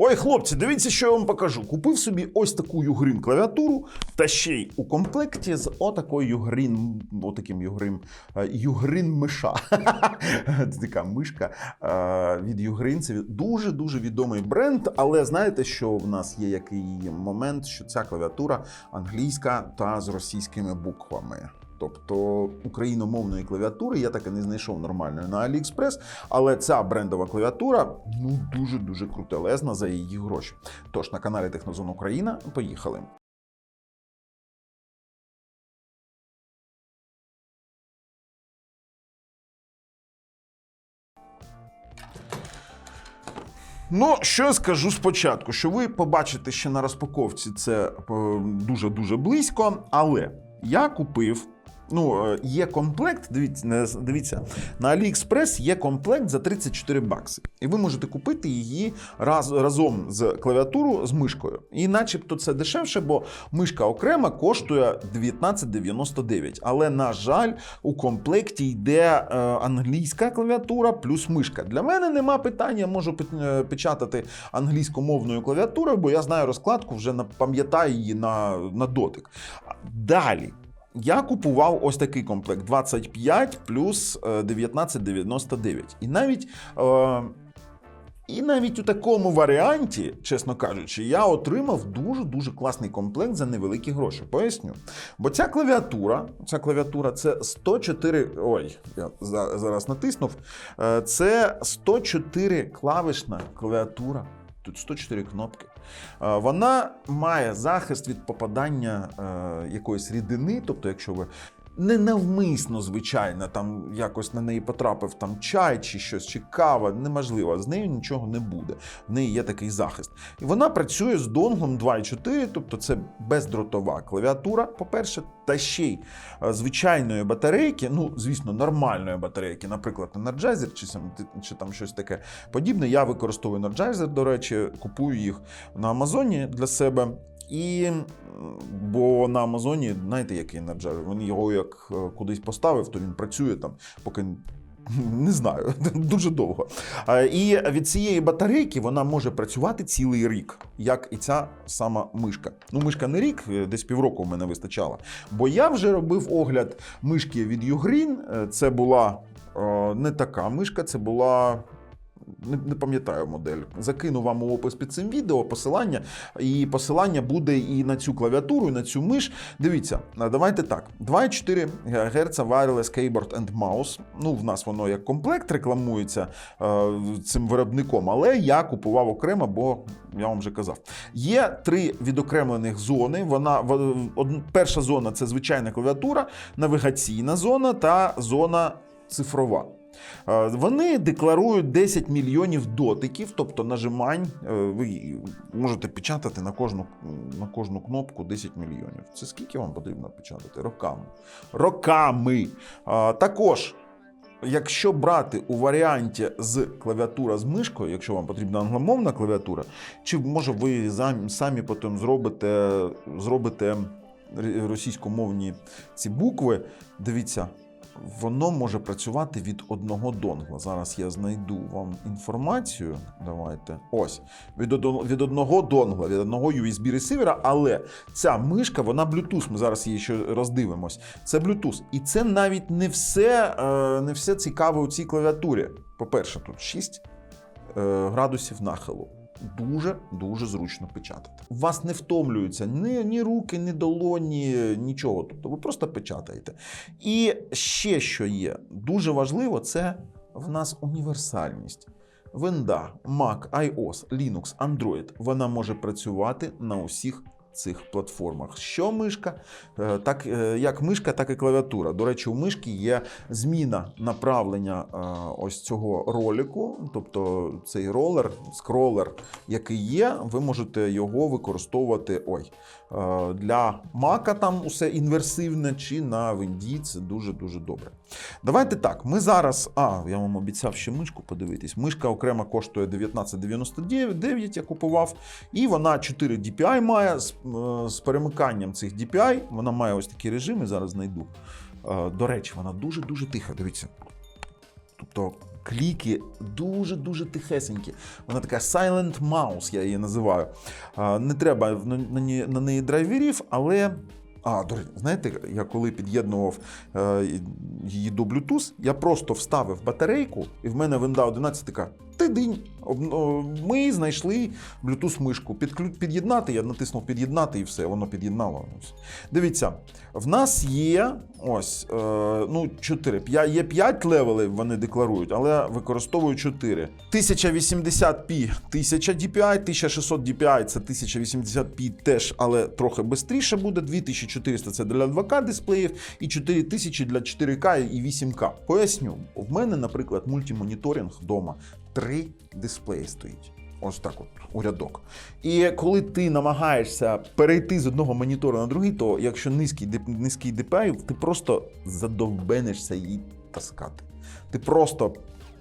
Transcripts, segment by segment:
Ой, хлопці, дивіться, що я вам покажу. Купив собі ось таку югрин клавіатуру, та ще й у комплекті з отакою югрин, отаким югрин, е, югрин миша. Це така мишка е, від югрин. Це дуже дуже відомий бренд. Але знаєте, що в нас є який момент, що ця клавіатура англійська та з російськими буквами. Тобто україномовної клавіатури я так і не знайшов нормальної на AliExpress, але ця брендова клавіатура ну дуже дуже крутелезна за її гроші. Тож на каналі Технозон Україна поїхали. Ну, що я скажу спочатку, що ви побачите ще на розпаковці це дуже дуже близько, але я купив. Ну, е, є комплект. Дивіться, дивіться, на AliExpress є комплект за 34 бакси. І ви можете купити її раз, разом з клавіатурою з мишкою. І начебто це дешевше, бо мишка окрема коштує 19,99. Але, на жаль, у комплекті йде е, англійська клавіатура плюс мишка. Для мене нема питання, я можу е, печатати англійськомовною клавіатурою, бо я знаю розкладку, вже пам'ятаю її на, на дотик. Далі. Я купував ось такий комплект 25 плюс е, 19,99. І навіть. Е, і навіть у такому варіанті, чесно кажучи, я отримав дуже-дуже класний комплект за невеликі гроші. Поясню. Бо ця клавіатура, ця клавіатура це 104. Ой, я за- зараз натиснув. Е, Це 104 клавишна клавіатура. Тут 104 кнопки. Е, Вона має захист від попадання е, якоїсь рідини, тобто, якщо ви ненавмисно, звичайно, там якось на неї потрапив там чай чи щось, чи кава, неможливо, з нею нічого не буде. В неї є такий захист. І вона працює з донглом 2.4, тобто це бездротова клавіатура, по-перше, та ще й е, звичайної батарейки, ну, звісно, нормальної батарейки, наприклад, Energizer чи, чи там щось таке подібне. Я використовую Energizer, до речі, купую їх на Амазоні для себе. І бо на Амазоні, знаєте, який Energizer, Він його як е, кудись поставив, то він працює там, поки. Не знаю, дуже довго. І від цієї батарейки вона може працювати цілий рік, як і ця сама мишка. Ну, мишка не рік, е, десь півроку в мене вистачало. Бо я вже робив огляд мишки від Ugreen. Е, Це була не така мишка, це була. Не, не пам'ятаю модель. Закину вам у опис під цим відео посилання, і посилання буде і на цю клавіатуру, і на цю миш. Дивіться, давайте так: 2,4 ГГц Wireless Keyboard and Mouse. Ну, в нас воно як комплект рекламується цим виробником, але я купував окремо, бо я вам вже казав. Є три відокремлених зони. Вона перша зона це звичайна клавіатура, навігаційна зона та зона цифрова. Е, Вони декларують 10 мільйонів дотиків, тобто нажимань. е, Ви можете печатати на кожну, на кожну кнопку 10 мільйонів. Це скільки вам потрібно печатати? Роками. Роками. Е, Також. Якщо брати у варіанті з клавіатура з мишкою, якщо вам потрібна англомовна клавіатура, чи може ви самі потім зробите, зробите російськомовні ці букви, дивіться, воно може працювати від одного донгла. Зараз я знайду вам інформацію. Давайте. Ось. Від, одно- від одного донгла, від одного USB ресивера, але ця мишка, вона Bluetooth. Ми зараз її ще роздивимось. Це Bluetooth. І це навіть не все, е, не все цікаве у цій клавіатурі. По-перше, тут 6 е, градусів нахилу. Дуже дуже зручно печатати. Вас не втомлюються ні, ні руки, ні долоні, нічого. Тобто ви просто печатаєте. І ще що є, дуже важливо, це в нас універсальність. Винда, Mac, iOS, Linux, Android вона може працювати на усіх цих платформах. Що мишка, е, так е, як мишка, так і клавіатура. До речі, у мишки є зміна направлення е, ось цього ролику, тобто цей ролер, скролер, який є, ви можете його використовувати ой, для Мака там усе інверсивне, чи на Винді це дуже-дуже добре. Давайте так. Ми зараз. А, я вам обіцяв ще мишку подивитись. Мишка окремо коштує 19,99, я купував. І вона 4 DPI має з, е, з перемиканням цих DPI. Вона має ось такі режими, зараз знайду. Е, До речі, вона дуже-дуже тиха. Дивіться. Тобто кліки дуже-дуже тихесенькі. Вона така silent mouse, я її називаю. Не треба на, неї- драйверів, але. А, знаєте, я коли під'єднував е, її до Bluetooth, я просто вставив батарейку, і в мене винда 11 така. Тидинь. Об- Ми знайшли Bluetooth мишку. Під'єднати, я натиснув під'єднати і все, воно під'єднало. Дивіться, в нас є ось е, ну, 4. П'я- Є 5 левелів, вони декларують, але використовують 4. 1080p 1000 DPI, 1600 DPI це 1080p теж, але трохи швидше буде. 2400 це для 2К дисплеїв, і 4000 для 4К і 8К. Поясню, в мене, наприклад, мультимоніторинг вдома. Три дисплеї стоїть. Ось так от у рядок. І коли ти намагаєшся перейти з одного монітора на другий, то якщо низький, низький DPI, ти просто задовбенишся її таскати. Ти просто.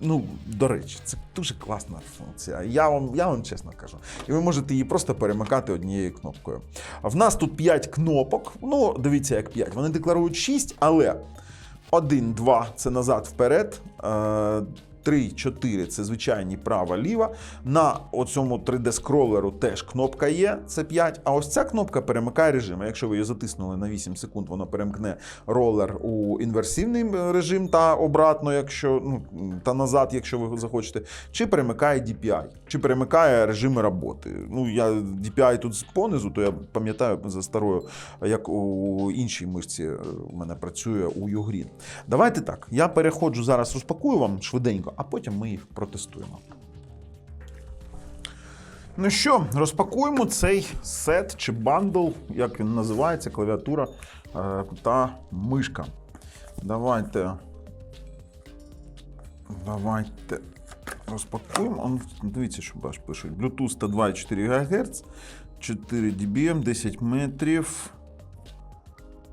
Ну, до речі, це дуже класна функція. Я вам, я вам чесно кажу. І ви можете її просто перемикати однією кнопкою. В нас тут 5 кнопок. Ну, дивіться, як 5. Вони декларують 6, але 1, 2 це назад вперед. 3, 4 це звичайні права ліва. На оцьому 3D-скролеру теж кнопка є, це 5. А ось ця кнопка перемикає режим. Якщо ви її затиснули на 8 секунд, вона перемкне ролер у інверсивний режим та обратно, якщо ну, та назад, якщо ви захочете, чи перемикає DPI, чи перемикає режими роботи. Ну, я DPI тут понизу, то я пам'ятаю за старою, як у іншій мишці е, у мене працює у Ugreen. Давайте так. Я переходжу зараз, розпакую вам швиденько, а потім ми їх протестуємо. Ну що, розпакуємо цей сет чи бандл, як він називається, клавіатура е, та мишка. Давайте. Давайте розпакуємо. Он, дивіться, що баш пишуть. Bluetooth 102,4 ГГц, 4 dBm, 10 метрів.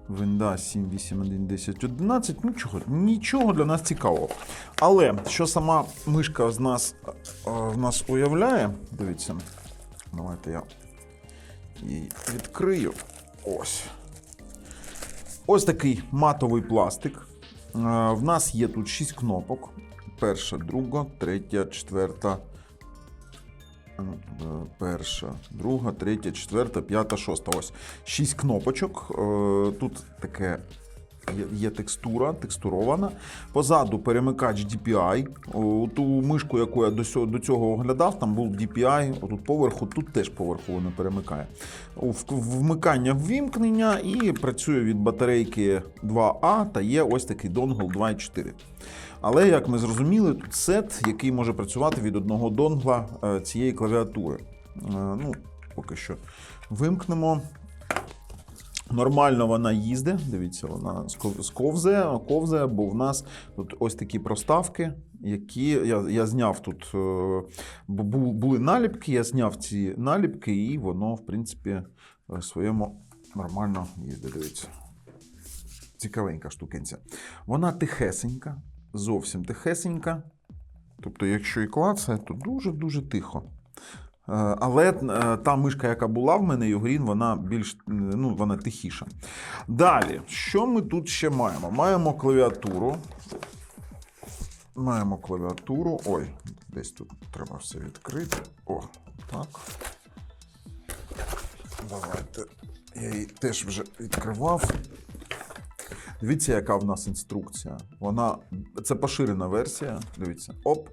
Windows 7, 8, 1, 10, 11. Нічого, нічого для нас цікавого. Але що сама мишка з нас, е, в нас уявляє, дивіться, давайте я її відкрию. Ось. Ось такий матовий пластик. Е, В нас є тут 6 кнопок. Перша, друга, третя, четверта. е, Перша, друга, третя, четверта, п'ята, шоста. Ось. Шість кнопочок. Е, Тут таке є, текстура, текстурована. Позаду перемикач DPI. О, Ту мишку, яку я до цього, оглядав, там був DPI, отут поверху, тут теж поверху воно перемикає. Вмикання ввімкнення і працює від батарейки 2А та є ось такий донгл 2.4. Але, як ми зрозуміли, тут сет, який може працювати від одного донгла е, цієї клавіатури. Е, Ну, поки що вимкнемо. Нормально вона їздить. Дивіться, вона сков- сковзає, ковзає, бо в нас тут ось такі проставки, які я, я зняв тут, е, бо були наліпки, я зняв ці наліпки, і воно, в принципі, е, своєму нормально їздить. Дивіться. Цікавенька штукенця. Вона тихесенька, зовсім тихесенька. Тобто, якщо і клацає, то дуже-дуже тихо. Е, Але е, та мишка, яка була в мене, Югрін, вона більш ну, вона тихіша. Далі, що ми тут ще маємо? Маємо клавіатуру. Маємо клавіатуру. Ой, десь тут треба все відкрити. О, так. Давайте. Я її теж вже відкривав. Дивіться, яка в нас інструкція. Вона це поширена версія. Дивіться, оп.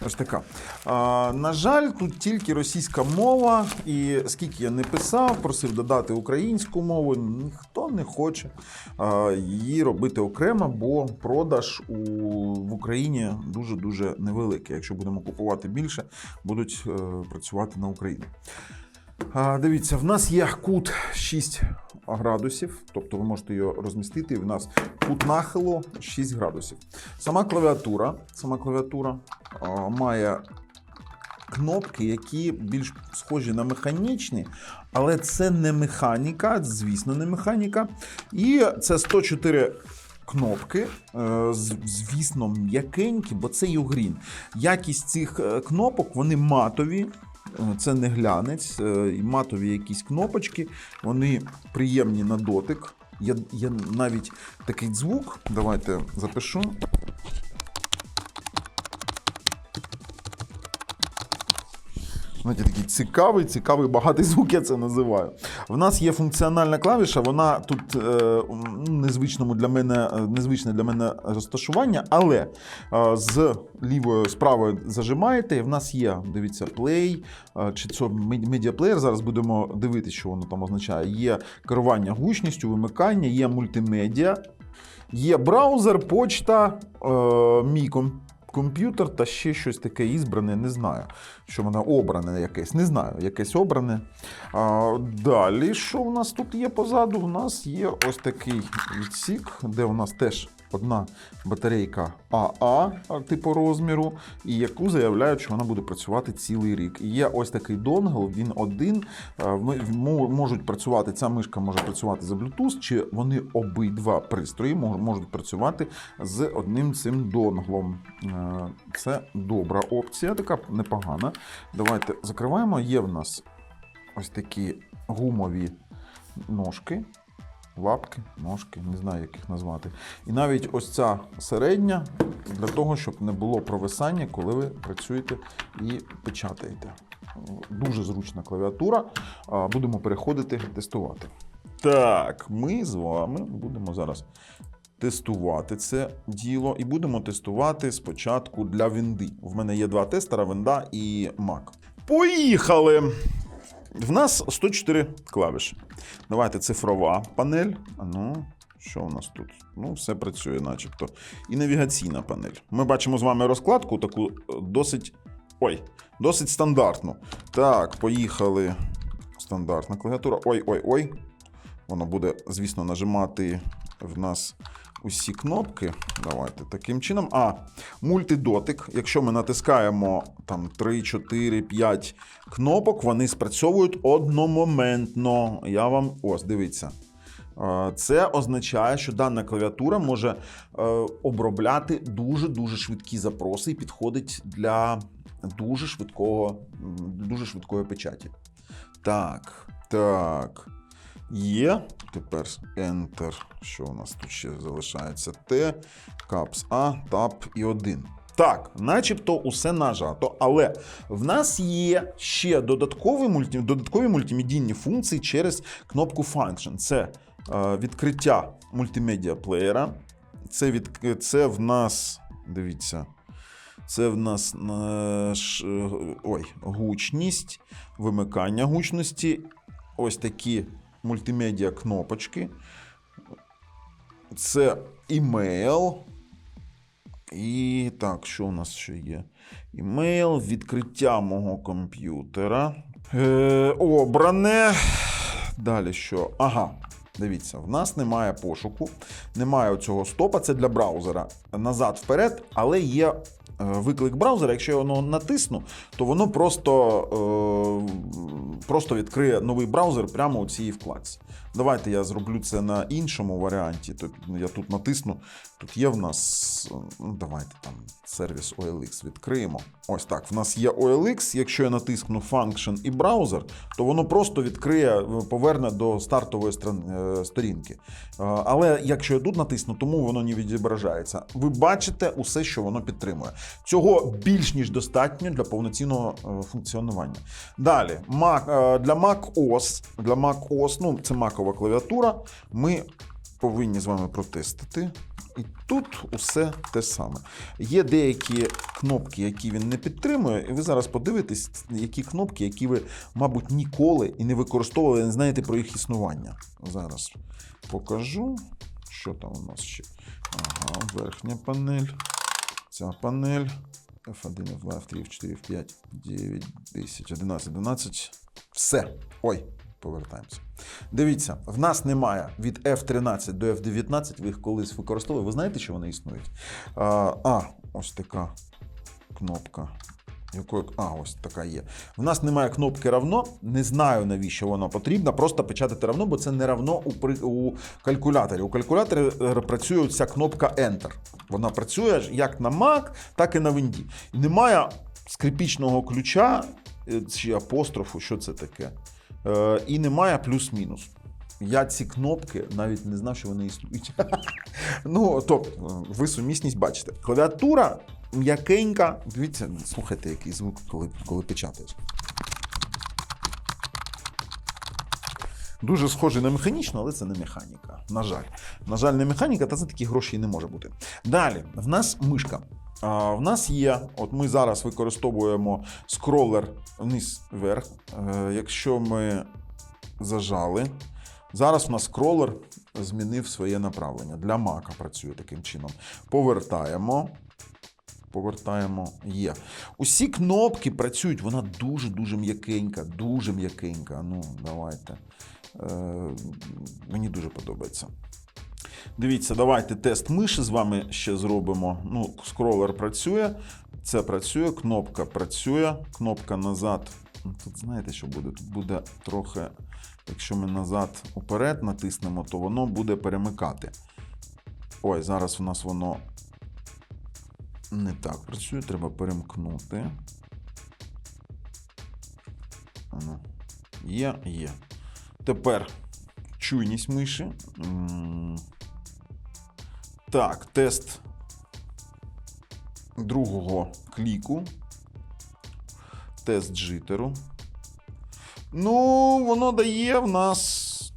Ось така. А, на жаль, тут тільки російська мова, і скільки я не писав, просив додати українську мову. Ніхто не хоче а, її робити окремо, бо продаж у, в Україні дуже дуже невеликий. Якщо будемо купувати більше, будуть е, працювати на Україну. Дивіться, в нас є кут 6 градусів, тобто ви можете його розмістити. і В нас кут нахилу 6 градусів. Сама клавіатура, сама клавіатура має кнопки, які більш схожі на механічні, але це не механіка, звісно, не механіка. І це 104 кнопки, е, звісно, м'якенькі, бо це Югрін. Якість цих е, кнопок, вони матові. Е, Це не глянець, е, матові якісь кнопочки, вони приємні на дотик. Є, є навіть такий звук. Давайте запишу. Знаєте, такий цікавий, цікавий, багатий звук, я це називаю. В нас є функціональна клавіша, вона тут е, ну, незвичному для мене, е, незвичне для мене розташування, але е, з лівою з правою зажимаєте, і в нас є, дивіться, play, е, чи це медіаплеєр. Зараз будемо дивитися, що воно там означає. Є керування гучністю, вимикання, є мультимедіа, є браузер, почта, е, мій ком- комп'ютер та ще щось таке ізбране, не знаю. Що воно обране якесь, не знаю, якесь обране. А, далі, що в нас тут є позаду? У нас є ось такий відсік, де у нас теж одна батарейка АА типу розміру, і яку заявляють, що вона буде працювати цілий рік. І є ось такий донгл, він один. Е, Можуть працювати, ця мишка може працювати за Bluetooth, чи вони обидва пристрої можуть працювати з одним цим донглом. Е, Це добра опція, така непогана. Давайте закриваємо. Є в нас ось такі гумові ножки. Лапки, ножки, не знаю, як їх назвати. І навіть ось ця середня для того, щоб не було провисання, коли ви працюєте і печатаєте. Дуже зручна клавіатура. Будемо переходити тестувати. Так, ми з вами будемо зараз тестувати це діло і будемо тестувати спочатку для вінди. В мене є два тестера: вінда і Mac. Поїхали! В нас 104 клавіші. Давайте цифрова панель. Ну, що у нас тут? Ну, все працює, начебто. І навігаційна панель. Ми бачимо з вами розкладку, таку е, досить. Ой, досить стандартну. Так, поїхали. Стандартна клавіатура. Ой-ой-ой. Воно буде, звісно, нажимати в нас усі кнопки. Давайте таким чином. А, мультидотик. Якщо ми натискаємо там 3, 4, 5 кнопок, вони спрацьовують одномоментно. Я вам ось дивіться. Е, Це означає, що дана клавіатура може е, обробляти дуже-дуже швидкі запроси і підходить для дуже швидкого, дуже швидкої печаті. Так, так. Є. Тепер Enter. Що у нас тут ще залишається? Т, Caps A, Tab і 1. Так, начебто усе нажато, але в нас є ще додаткові, мульті, додаткові мультимедійні функції через кнопку Function. Це е, відкриття мультимедіа плеєра. Це, від, це в нас, дивіться, це в нас наш, е, ой, гучність, вимикання гучності. Ось такі мультимедіа кнопочки. Це імейл. І так, що у нас ще є? Імейл, відкриття мого комп'ютера. Е, обране. Далі що? Ага. Дивіться, в нас немає пошуку, немає цього стопа, це для браузера. Назад вперед, але є е, виклик браузера. Якщо я воно натисну, то воно просто, е, просто відкриє новий браузер прямо у цій вкладці. Давайте я зроблю це на іншому варіанті. Тобто я тут натисну. Тут є в нас. Ну, давайте там сервіс OLX відкриємо. Ось так. В нас є OLX. Якщо я натискну Function і браузер, то воно просто відкриє, е, поверне до стартової е, сторінки. Е, Але якщо я тут натисну, тому воно не відображається. Ви бачите усе, що воно підтримує. Цього більш ніж достатньо для повноцінного функціонування. Далі, Mac, для Mac OS, для Mac OS, ну це макова клавіатура. Ми повинні з вами протестити. І тут усе те саме. Є деякі кнопки, які він не підтримує, і ви зараз подивитесь, які кнопки, які ви, мабуть, ніколи і не використовували, не знаєте про їх існування. Зараз покажу, що там у нас ще. Ага, верхня панель. Ця панель. F1, F2, F3, F4, F5, 9, 10, 11, 12. Все. Ой, повертаємося. Дивіться, в нас немає від F13 до F19, ви їх колись використовували. Ви знаєте, що вони існують? А, ось така кнопка. Якої... А, ось така є. В нас немає кнопки равно. Не знаю, навіщо вона потрібна. Просто печатати равно, бо це не равно у, при... у калькуляторі. У калькуляторі е, працює ця кнопка Enter. Вона працює як на Mac, так і на Windows. Немає скрипічного ключа Е, чи апострофу, що це таке. Е, І немає плюс-мінус. Я ці кнопки навіть не знав, що вони існують. Ну, тобто, ви сумісність бачите. Клавіатура м'якенька. Дивіться, слухайте, який звук, коли, коли печатаєш. Дуже схожий на механічну, але це не механіка. На жаль. На жаль, не механіка, та за такі гроші і не може бути. Далі, в нас мишка. В нас є, от ми зараз використовуємо скролер вниз-вверх. Е, якщо ми зажали, зараз в нас скролер змінив своє направлення. Для мака працює таким чином. Повертаємо. Повертаємо є. Усі кнопки працюють, вона дуже-дуже м'якенька, дуже м'якенька. Ну, давайте. Е, мені дуже подобається. Дивіться, давайте тест миші з вами ще зробимо. Ну, скролер працює, це працює, кнопка працює, кнопка назад. Ну, Тут знаєте, що буде? Тут буде трохи, якщо ми назад уперед натиснемо, то воно буде перемикати. Ой, зараз у нас воно не так працює, треба перемкнути. Є, є. Тепер чуйність миші. Так, тест другого кліку. Тест джитеру. Ну, воно дає в нас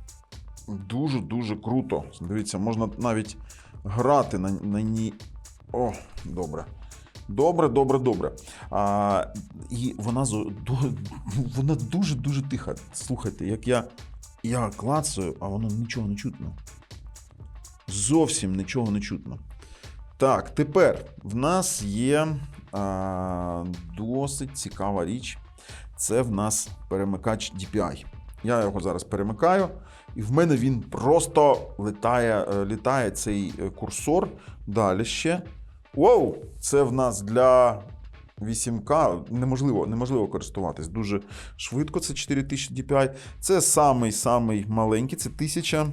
дуже-дуже круто. Дивіться, можна навіть грати на, на ній. О, добре. Добре, добре, добре. А, і вона, вона дуже-дуже тиха. Слухайте, як я, я клацаю, а воно нічого не чутно. Зовсім нічого не чутно. Так, тепер в нас є а, досить цікава річ. Це в нас перемикач DPI. Я його зараз перемикаю, і в мене він просто літає, е, літає цей е, курсор. Далі ще. Воу! Це в нас для 8К неможливо, неможливо користуватись. Дуже швидко. Це 4000 DPI. Це самий-самий маленький, це 1000.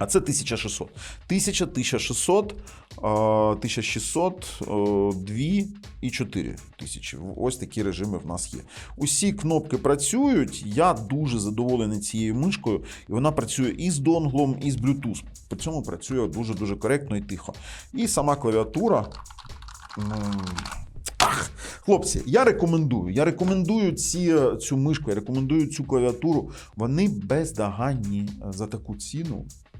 А це 1600. 1000, 1600, е, 1600, е, 2 і 4 тисячі. Ось такі режими в нас є. Усі кнопки працюють. Я дуже задоволений цією мишкою. І вона працює і з донглом, і з Bluetooth. При цьому працює дуже-дуже коректно і тихо. І сама клавіатура. Ах, хлопці, я рекомендую. Я рекомендую ці, цю мишку, я рекомендую цю клавіатуру. Вони бездоганні е, за таку ціну,